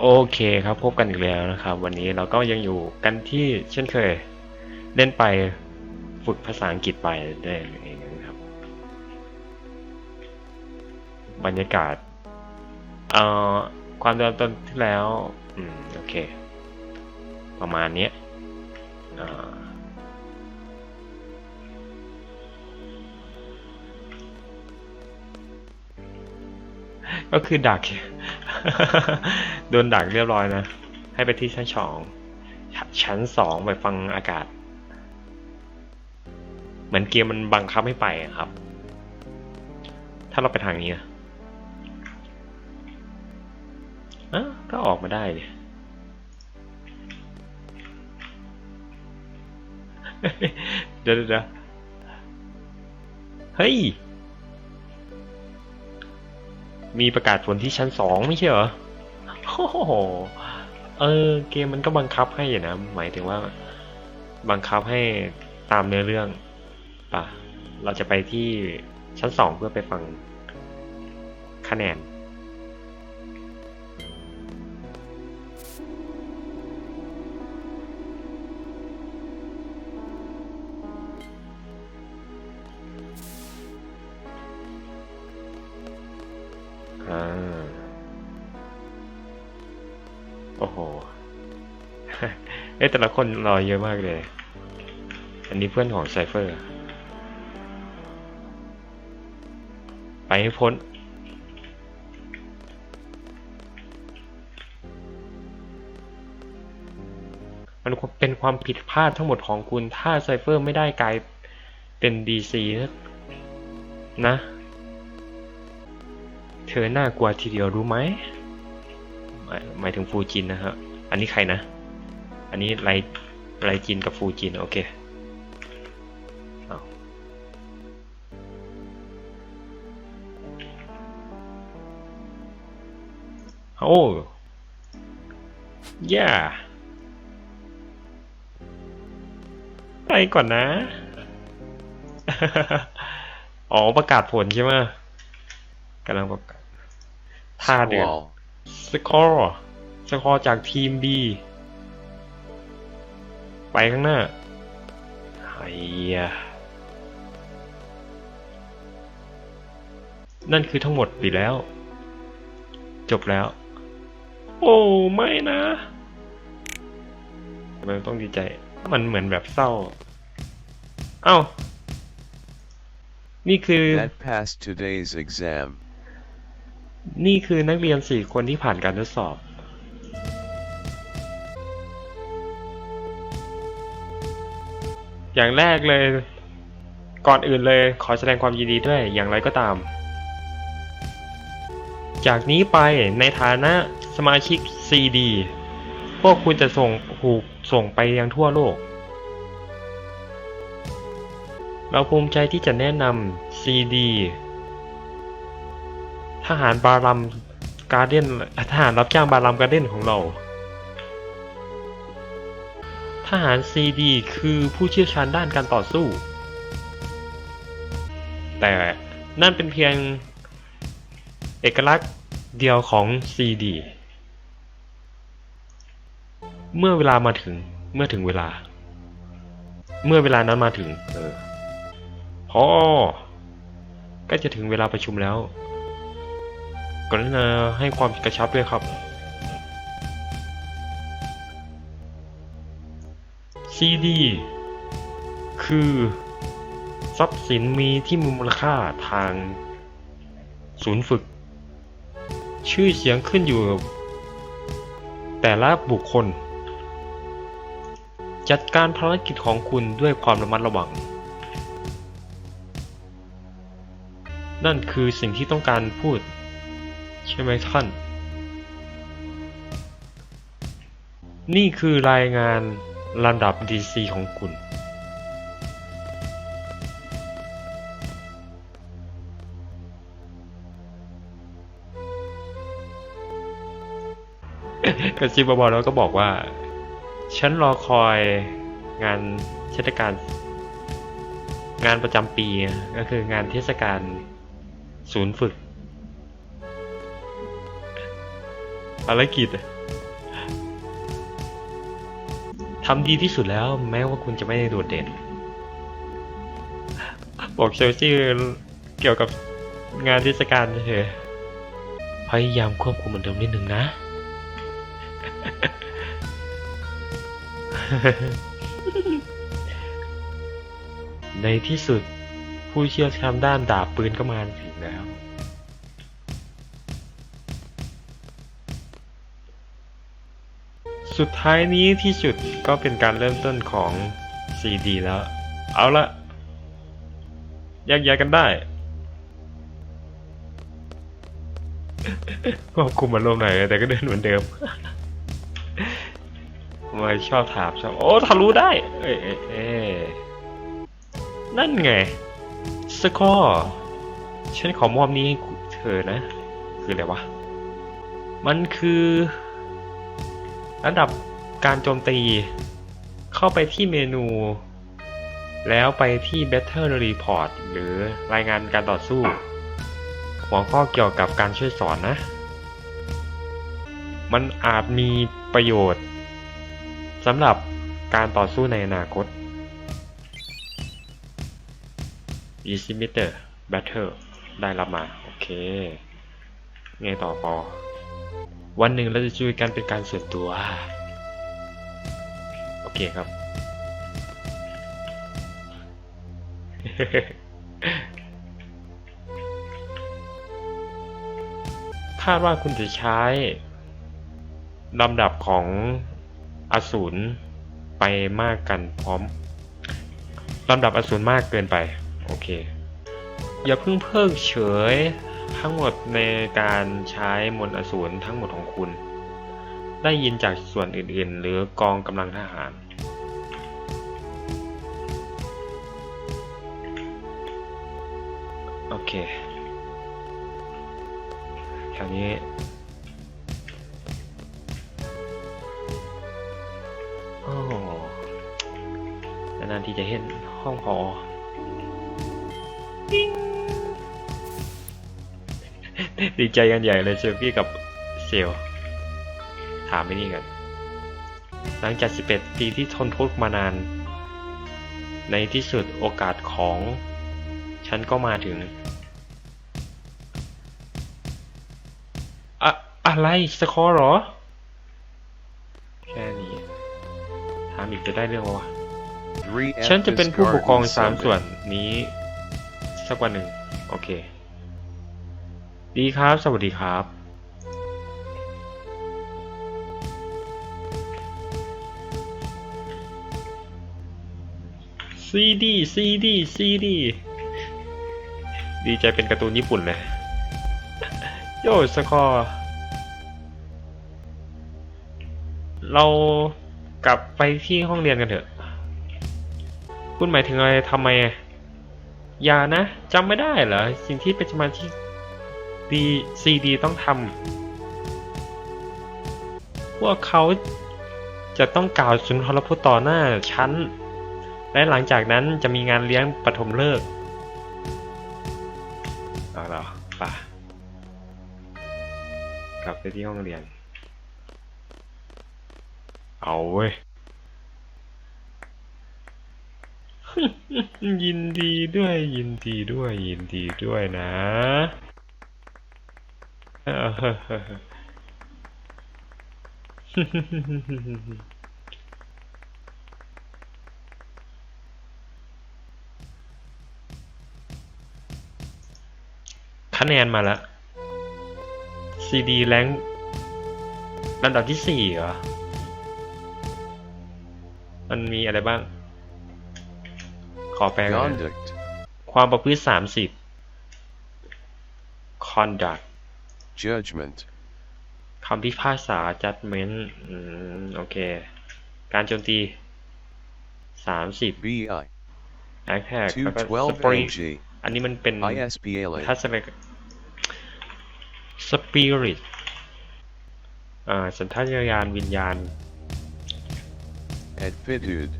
โอเคครับพบกันอีกแล้วนะครับ วันนี้เราก็ยังอยู่กันที่เช่นเคย เล่นไปฝึกภาษาอังกฤษไปได้เองนะครับ บรรยากาศเอ่อความเดิมตอนที่แล้วอืมโอเค ประมาณนี้ก็คือดัก โดนดักเรียบร้อยนะ ให้ไปที่ชั้นสองชั้นสองไปฟังอากาศ เหมือนเกมมันบังคับให้ไปอะครับ ถ้าเราไปทางนี้อะอะก็ออกมาได้เนี่ยเดี๋ยวเดี๋ยวเดี๋ยวเฮ้ย มีประกาศผลที่ชั้นสองไม่ใช่เหรอโอ้โหเออเกมมันก็บังคับให้อยู่นะ หมายถึงว่า บังคับให้ตามเนื้อเรื่องป่ะ เราจะไปที่ชั้นสองเพื่อไปฟังคะแนน โอ้โห เอ้แต่ละคนรอเยอะมากเลย อันนี้เพื่อนของไซเฟอร์ ไปให้พ้น มันเป็นความผิดพลาดทั้งหมดของคุณ ถ้าไซเฟอร์ไม่ได้กลายเป็นดีซีนะนะเธอน่ากลัวทีเดียวรู้ไหม หมายถึงฟูจินนะฮะ อันนี้ใครนะ อันนี้ไรไรจินกับฟูจินโอเคอาโอ้ย่าไปก่อนนะ อ๋อประกาศผลใช่ไหมกำลังประกาศท่าเดือด สกอร์สกอร์จากทีม B ไปข้างหน้าไอ้ยนั่นคือทั้งหมดไปแล้ว จบแล้ว โอ้ไม่นะทำไมต้องดีใจ มันเหมือนแบบเศร้า เอ้า นี่คือ That passed today's exam. นี่คือนักเรียนสี่คนที่ผ่านการทดสอบ อย่างแรกเลย ก่อนอื่นเลยขอแสดงความยินดีด้วยอย่างไรก็ตาม จากนี้ไปในฐานะสมาชิก CD พวกคุณจะส่งถูกส่งไปยังทั่วโลก เราภูมิใจที่จะแนะนำ CD ทหารบารัมการเดนทหารรับจ้างบารัมการเดนของเรา ทหารซีดีคือผู้เชี่ยวชาญด้านการต่อสู้ แต่นั่นเป็นเพียงเอกลักษณ์เดียวของซีดีเมื่อเวลามาถึงเมื่อถึงเวลา เมื่อเวลานั้นมาถึง เออพอก็จะถึงเวลาประชุมแล้ว กรุณาให้ความกระชับด้วยครับ CD คือ ทรัพย์สินมีที่มีมูลค่าทางศูนย์ฝึก ชื่อเสียงขึ้นอยู่กับแต่ละบุคคล จัดการภารกิจของคุณด้วยความระมัดระวัง นั่นคือสิ่งที่ต้องการพูด ใช่ไหมท่าน นี่คือรายงานลำดับ DC ของคุณ กระซิบเบาๆแล้วก็บอกว่า ฉันรอคอยงานเทศกาลงานประจำปีก็คืองานเทศกาลศูนย์ฝึก ภารกิจทำดีที่สุดแล้ว แม้ว่าคุณจะไม่ได้โดดเด่น บอกเซลซี่เกี่ยวกับงานเทศกาลเถอะพยายามควบคุมเหมือนเดิมนิดนึงนะ ในที่สุดผู้เชี่ยวชาญด้านดาบปืนก็มาถึงแล้ว สุดท้ายนี้ที่สุดก็เป็นการเริ่มต้นของ CD แล้ว เอาละแยกย้ายกันได้ควบคุมอารมณ์หน่อยแต่ก็เดินเหมือนเดิมมาชอบถามชอบโอ้ทะลุได้ เอ้เอ้เอ้นั่นไง สกอร์ฉันขอมอบนี้ให้เธอนะ คืออะไรวะ มันคือ ระดับการโจมตี เข้าไปที่เมนู แล้วไปที่ Battle Report หรือรายงานการต่อสู้ หัวข้อเกี่ยวกับการช่วยสอนนะ มันอาจมีประโยชน์สำหรับการต่อสู้ในอนาคต Easy Meter Battle ได้รับมา โอเค ไงต่อปอ วันหนึ่งเราจะช่วยกันเป็นการส่วนตัว โอเคครับ คาดว่าคุณจะใช้ลำดับของอสูรไปมากกันพร้อมลำดับอสูรมากเกินไป โอเค อย่าเพิ่งเพิกเฉย ทั้งหมดในการใช้มนต์อสูรทั้งหมดของคุณ ได้ยินจากส่วนอื่นๆ หรือกองกำลังทหาร โอเคแถวนี้โอ้นานๆที่จะเห็นห้องพอ ดีใจกันใหญ่เลยเซลฟี่กับเซลถามไปนี่กันหลังจาก 11 ปีที่ทนทุกข์มานาน ในที่สุดโอกาสของฉันก็มาถึง อะ อะไรสคอร์เหรอ แค่นี้ ถามอีกจะได้เรื่องวะ3ฉันจะเป็นผู้ปกครอง Garden สามส่วน Sunday. นี้ สักวันหนึ่ง โอเค ดีครับ สวัสดีครับซีดีซีดีซีดีดีใจเป็นการ์ตูนญี่ปุ่นเลยโยสคอร์เรากลับไปที่ห้องเรียนกันเถอะ คุณหมายถึงอะไรทำไม อย่านะจำไม่ได้เหรอ สิ่งที่เป็นสมาชิก ดีซีดีต้องทำพวกเขาจะต้องกล่าวสุนทรพจน์ต่อหน้าฉันและหลังจากนั้นจะมีงานเลี้ยงปฐมฤกษ์เอาเหรอป่ะกลับไปที่ห้องเรียน เอาเว้ย ยินดีด้วยยินดีด้วยยินดีด้วยนะ คะแนนมาแล้ว CD แรงลำดับที่สี่เหรอ มันมีอะไรบ้าง ขอแปลก่อนนะ Conduct. ความประพฤติสามสิบ conduct Judgment. คำพิพากษา judgment อืมโอเค การโจมตีสามสิบ BI. attack แล้วก็212 spirit MG. อันนี้มันเป็น ISPLA. ทัศนค spirit อ่าสัญชาตญาณวิญญาณ Attitude.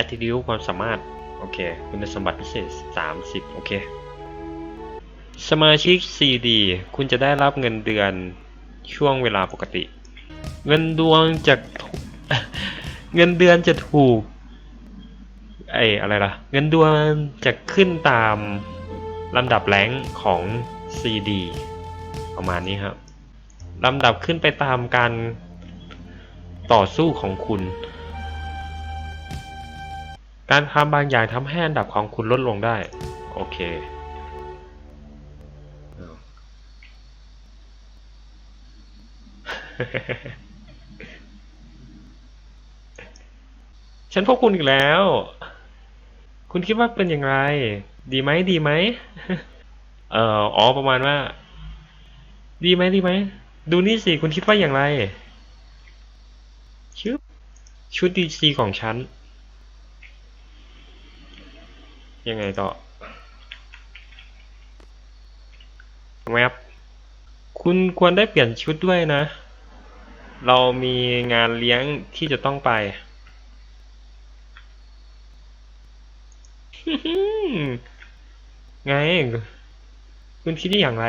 attitude ความสามารถ โอเค คุณสมบัติพิเศษ 30 โอเค สมาชิก CD คุณจะได้รับเงินเดือนช่วงเวลาปกติ เงินดวงจากทุกเงินเดือนจะถูกไออะไรล่ะ เงินดือนจะขึ้นตามลำดับแรงของ CD ประมาณนี้ครับลำดับขึ้นไปตามการต่อสู้ของคุณ การทำบางอย่างทำให้อันดับของคุณลดลงได้ โอเค ฉันพบคุณอีกแล้ว คุณคิดว่าเป็นอย่างไร ดีไหมดีไหม เอ่ออ๋อประมาณว่า ดีไหมดีไหม ดูนี่สิ คุณคิดว่าอย่างไรชึบชุดดีซีของฉัน ยังไงต่อแวบคุณควรได้เปลี่ยนชุดด้วยนะ เรามีงานเลี้ยงที่จะต้องไป ไง คุณคิดได้อย่างไร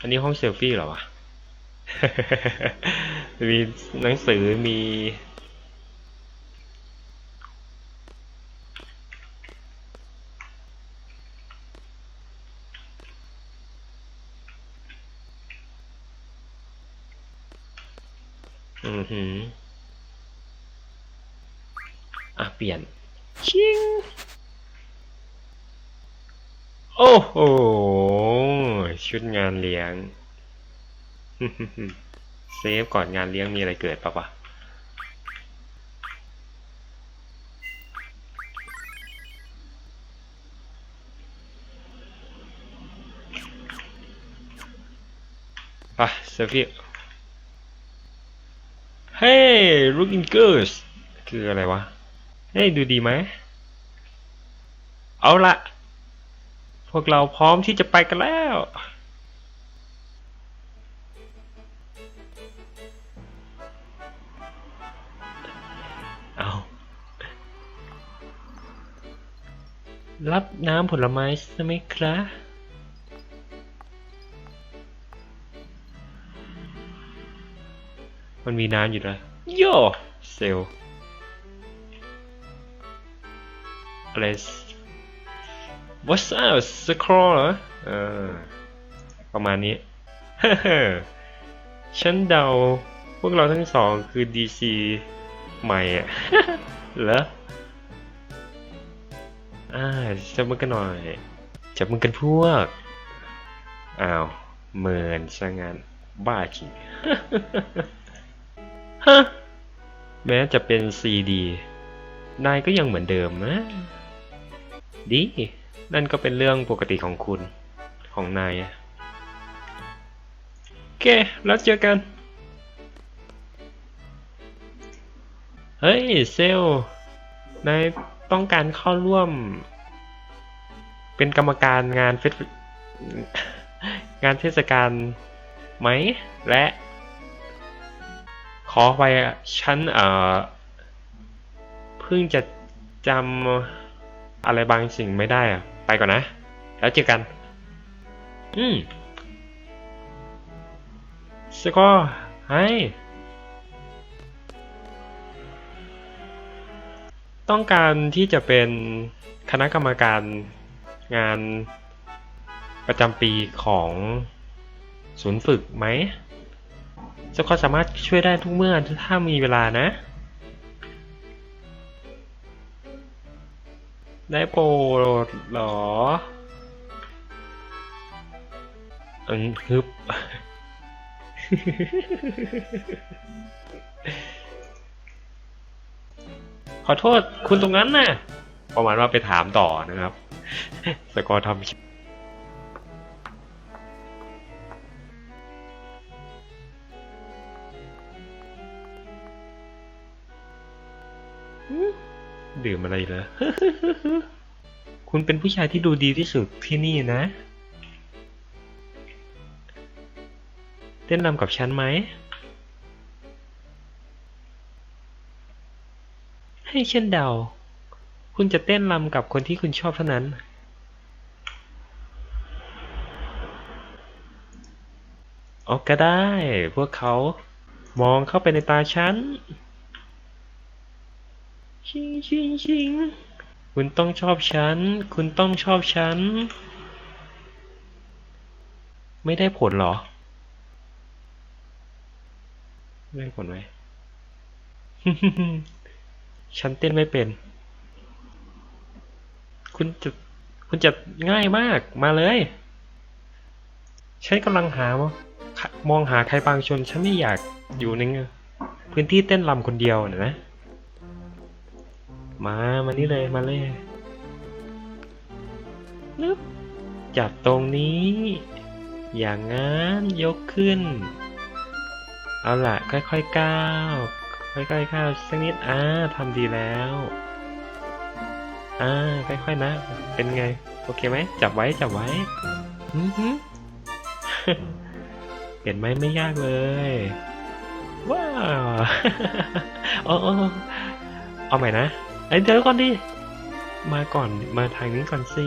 อันนี้ห้องเซลฟี่เหรอวะ มีหนังสือมี หือ อะ เปลี่ยน ชิง โอ้โห ชุดงานเลี้ยง เซฟก่อนงานเลี้ยงมีอะไรเกิดปะวะไป เฮ้ย looking good คืออะไรวะ เฮ้ยดูดีไหม เอาละ พวกเราพร้อมที่จะไปกันแล้ว เอารับน้ำผลไม้ใช่ไหมครับ มันมีน้ำอยู่แล้วโย่เซลอะไร What's up สครอเหรอเออประมาณนี้ ฉันเดาพวกเราทั้งสองคือ DC ใหม่อะเหรออ่าจับมือกันหน่อยจับมือกันพวก อ้าวเหมือนซะงั้นบ้าจริง ฮะ แม้จะเป็น CD นายก็ยังเหมือนเดิมนะ ดี นั่นก็เป็นเรื่องปกติของคุณ ของนายอะโอเคแล้วเจอกัน เฮ้ย เซลลนายต้องการเข้าร่วม เป็นกรรมการงานเฟสงานเทศกาลไหม และ ขอไปฉันเอ่อเพิ่งจะจำอะไรบางสิ่งไม่ได้อะไปก่อนนะ แล้วเจอกัน อืมสกอร์ให้ต้องการที่จะเป็นคณะกรรมการงานประจำปีของศูนย์ฝึกไหม สกอสามารถช่วยได้ทุกเมื่อถ้ามีเวลานะ ได้โปรดหรออืมฮึบขอโทษคุณตรงนั้นน่ะ ประมาณว่าไปถามต่อนะครับ สกอร์ทำ ดื่มอะไรเหรอคุณเป็นผู้ชายที่ดูดีที่สุดที่นี่นะ เต้นรำกับฉันไหม ให้ฉันเดา คุณจะเต้นรำกับคนที่คุณชอบเท่านั้นโเอาก็ได้ พวกเขามองเข้าไปในตาฉัน ชิงชิงชิงคุณต้องชอบฉัน คุณต้องชอบฉัน ไม่ได้ผลหรอไม่ได้ผลไหม ฉันเต้นไม่เป็น คุณจะ คุณจะง่ายมาก มาเลย ฉันกำลังหามมองหาใครบางชน ฉันไม่อยากอยู่ในพื้นที่เต้นรำคนเดียวนะนะ มา มานี่เลยมาเลยนึบจับตรงนี้ อย่างงั้นยกขึ้น เอาละค่อยๆก้าว ค่อยๆก้าวสักนิดอ่าทำดีแล้วอ่าค่อยๆนะ เป็นไง โอเคไหมจับไว้จับไว้อือหือเห็นไหมไม่ยากเลย ว้าวโอ้โอ้เอาใหม่นะ ไอ้ยเดี๋ยวก่อนดิ มาก่อนมาทางนี้ก่อนสิ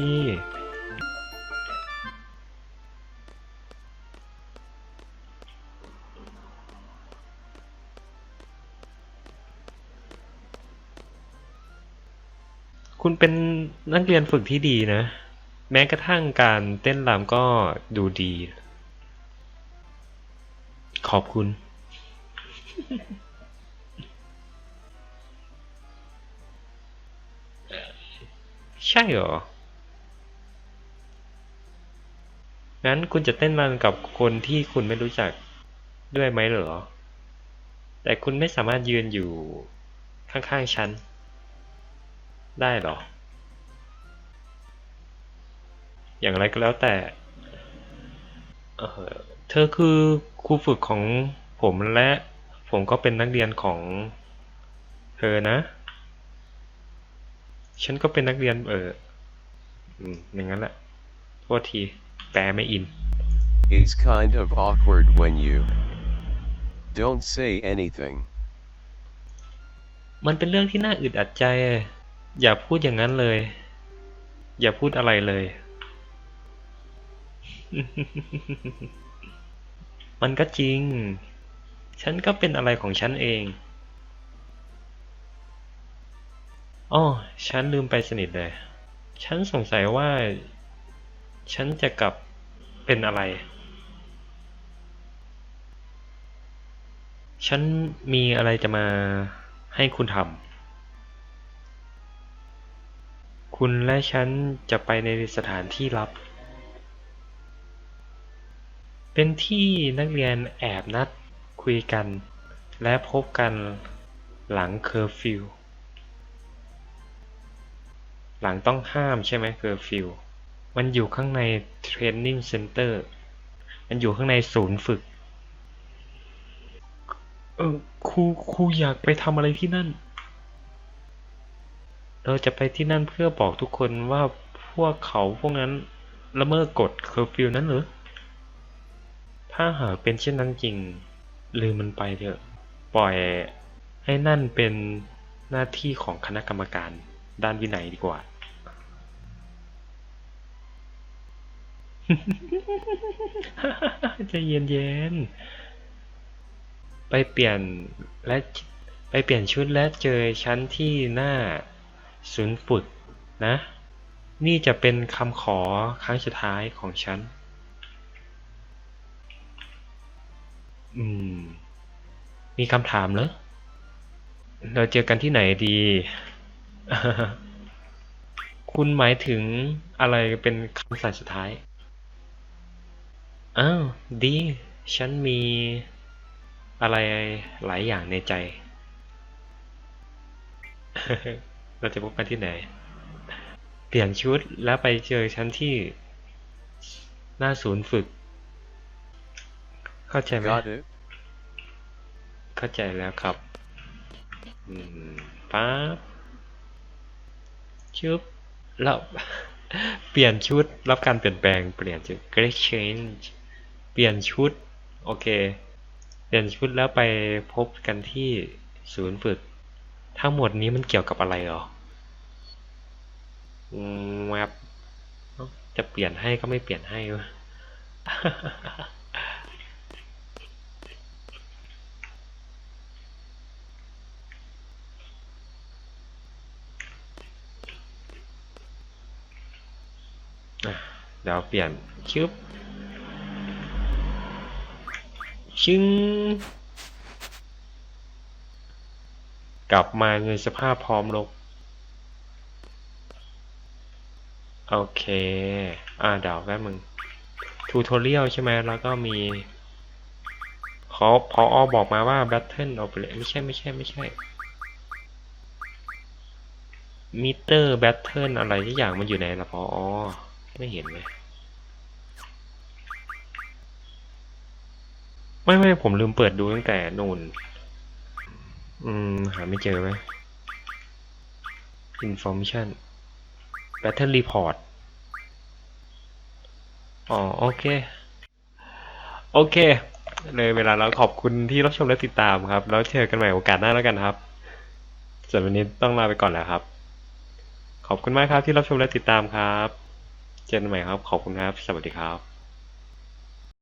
คุณเป็นนักเรียนฝึกที่ดีนะ แม้กระทั่งการเต้นรำก็ดูดี ขอบคุณ ใช่เหรอ งั้นคุณจะเต้นรำกับคนที่คุณไม่รู้จักด้วยไหมเหรอ แต่คุณไม่สามารถยืนอยู่ข้างๆฉัน ได้เหรอ อย่างไรก็แล้วแต่เเธอคือครูฝึกของผมและผมก็เป็นนักเรียนของเธอนะ ฉันก็เป็นนักเรียน เอออืมอย่างนั้นแหละโทษที แปลไม่อิน It's kind of awkward when you don't say anything. มันเป็นเรื่องที่น่าอึดอัดใจ อย่าพูดอย่างนั้นเลย อย่าพูดอะไรเลย มันก็จริง ฉันก็เป็นอะไรของฉันเอง อ้อฉันลืมไปสนิทเลย ฉันสงสัยว่า ฉันจะกลับเป็นอะไร ฉันมีอะไรจะมาให้คุณทำ คุณและฉันจะไปในสถานที่ลับ เป็นที่นักเรียนแอบนัดคุยกัน และพบกันหลังเคอร์ฟิว หลังต้องห้ามใช่ไหมเคอร์ฟิวมันอยู่ข้างในเทรนนิ่งเซ็นเตอร์มันอยู่ข้างในศูนย์ฝึก เออครูครูอยากไปทำอะไรที่นั่น เราจะไปที่นั่นเพื่อบอกทุกคนว่าพวกเขาพวกนั้นละเมิดกฎเคอร์ฟิวนั้นหรือถ้าหากเป็นเช่นนั้นจริง ลืมมันไปเถอะ ปล่อยให้นั่นเป็นหน้าที่ของคณะกรรมการด้านวินัยดีกว่า จะเย็นๆไปเปลี่ยนและไปเปลี่ยนชุดและเจอฉันที่หน้าศูนย์ฝึกนะ นี่จะเป็นคำขอครั้งสุดท้ายของฉัน อืม มีคำถามเหรอ เราเจอกันที่ไหนดี คุณหมายถึงอะไรเป็นคำสั่งสุดท้าย อ้าวดี ฉันมีอะไรหลายอย่างในใจ เราจะพบกันที่ไหน เปลี่ยนชุดแล้วไปเจอฉันที่ หน้าศูนย์ฝึก เข้าใจไหม Got it? เข้าใจแล้วครับอืมปั๊บชุบแล้วเปลี่ยนชุดรับการเปลี่ยนแปลงเปลี่ยนชุด great change เปลี่ยนชุด โอเค เปลี่ยนชุดแล้วไปพบกันที่ศูนย์ฝึก ทั้งหมดนี้มันเกี่ยวกับอะไรหรอแวบจะเปลี่ยนให้ก็ไม่เปลี่ยนให้วะเดี๋ยวเปลี่ยนคิว ชึ้งกลับมาในสภาพพร้อมลบโอเค อ่าเดี๋ยวแป๊บมึงทูทอเรียลใช่ไหมแล้วก็มีเขาพออบอกมาว่า Battle o p e r a t ไม่ใช่ไม่ใช่ไม่ใช่มิเตอร์แบตเทิลอะไรที่อย่างมันอยู่ไหนล่ะพออไม่เห็นเลย ไม่ไม่ผมลืมเปิดดูตั้งแต่นู่น อืม หาไม่เจอไหม information battle report อ๋อ โอเค โอเค เลยเวลาแล้วขอบคุณที่รับชมและติดตามครับ แล้วเจอกันใหม่โอกาสหน้าแล้วกันครับส่วนวันนี้ต้องลาไปก่อนแล้วครับ ขอบคุณมากครับที่รับชมและติดตามครับ เจอกันใหม่ครับ ขอบคุณครับ สวัสดีครับ